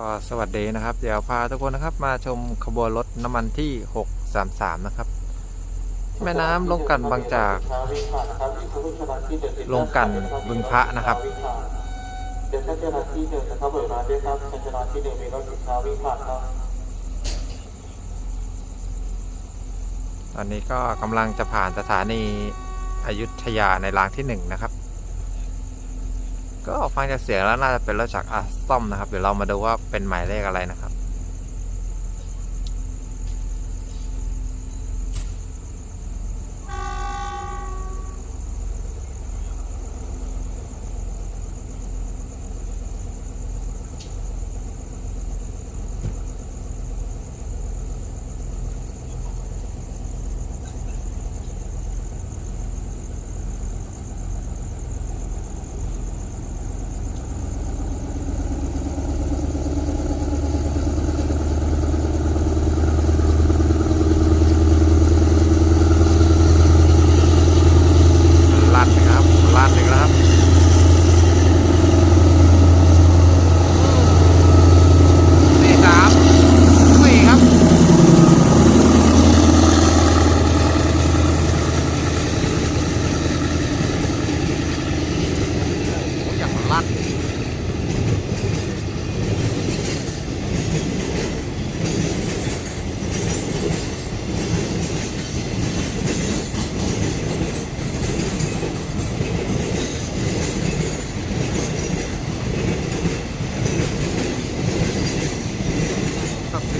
ก็สวัสดีนะครับ เดี๋ยวพาทุกคนนะครับมาชมขบวนรถน้ำมันที่ 633 นะครับ แม่น้ำลงกันบางจากลงกันบึงพระนะครับเดี๋ยวถ้าเจอหน้าที่หนึ่งนะครับเปิดมาด้วยครับชันชนะที่หนึ่งมีรถสินค้าวิ่งผ่านครับตอนนี้ก็กำลังจะผ่านสถานีอยุธยาในรางที่หนึ่งนะครับ ฟังจากเสียงแล้วน่าจะเป็นรถจากอัสตอมนะครับ เดี๋ยวเรามาดูว่าเป็นหมายเลขอะไรนะครับ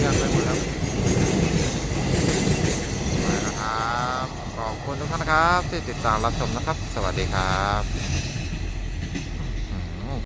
ยมไปหมดครับมาครับขอบคุณทุกท่านนะครับ ที่ติดตามรับชมนะครับ สวัสดีครับ